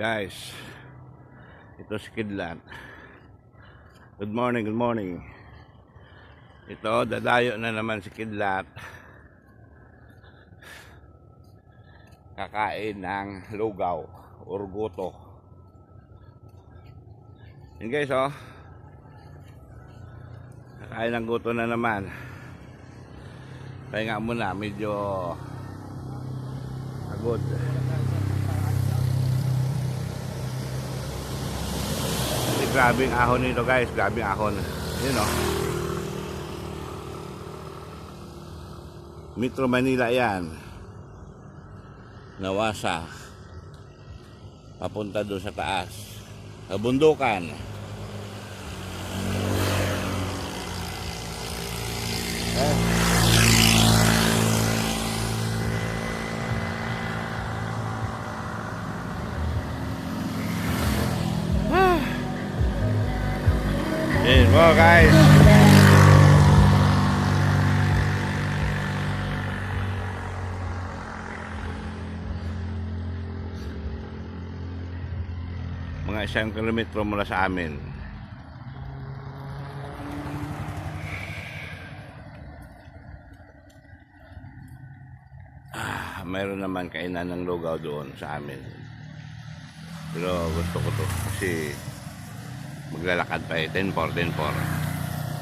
Guys, ito si Kidlat. Good morning, good morning. Ito, dadayo na naman si Kidlat. Kakain ng lugaw or goto. Yan guys, oh. Kakain ng goto na naman. Kaya nga muna, medyo pagod. Grabe ang ahon nito guys, grabe ang ahon. Yun o. Metro Manila yan. Nawasa. Papunta doon sa taas. Sa bundukan. Eh. Yun mo guys. Mga isang kilometro mula sa amin. Ah, mayroon naman kainan ng lugaw doon sa amin. Pero gusto ko to kasi maglalakad pa eh. 10-4, 10-4.